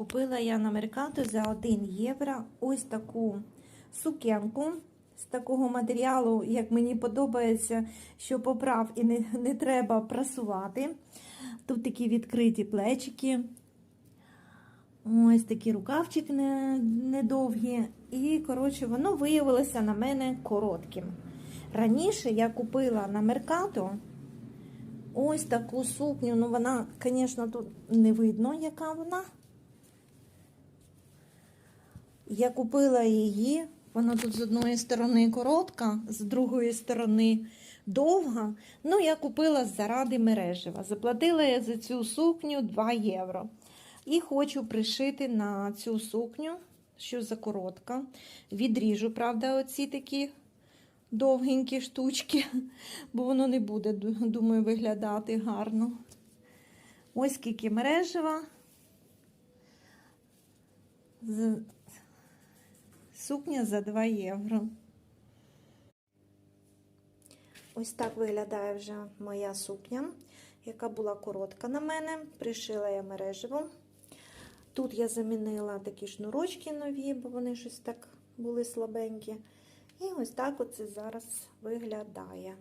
Купила я на Меркато за 1 євро ось таку сукенку з такого матеріалу, як мені подобається, що поправ і не, не треба прасувати. Тут такі відкриті плечики. Ось такі рукавчики не- недовгі. І, коротше, воно виявилося на мене коротким. Раніше я купила на Меркато ось таку сукню. Ну, вона, звісно, тут не видно, яка вона. Я купила її, вона тут з одної сторони коротка, з другої сторони довга. Ну, я купила заради мережева. Заплатила я за цю сукню 2 євро. І хочу пришити на цю сукню, що за коротка. Відріжу, правда, оці такі довгенькі штучки, бо воно не буде, думаю, виглядати гарно. Ось скільки мережева. Сукня за 2 євро. Ось так виглядає вже моя сукня, яка була коротка на мене. Пришила я мережево. Тут я замінила такі шнурочки нові, бо вони щось так були слабенькі. І ось так оце зараз виглядає.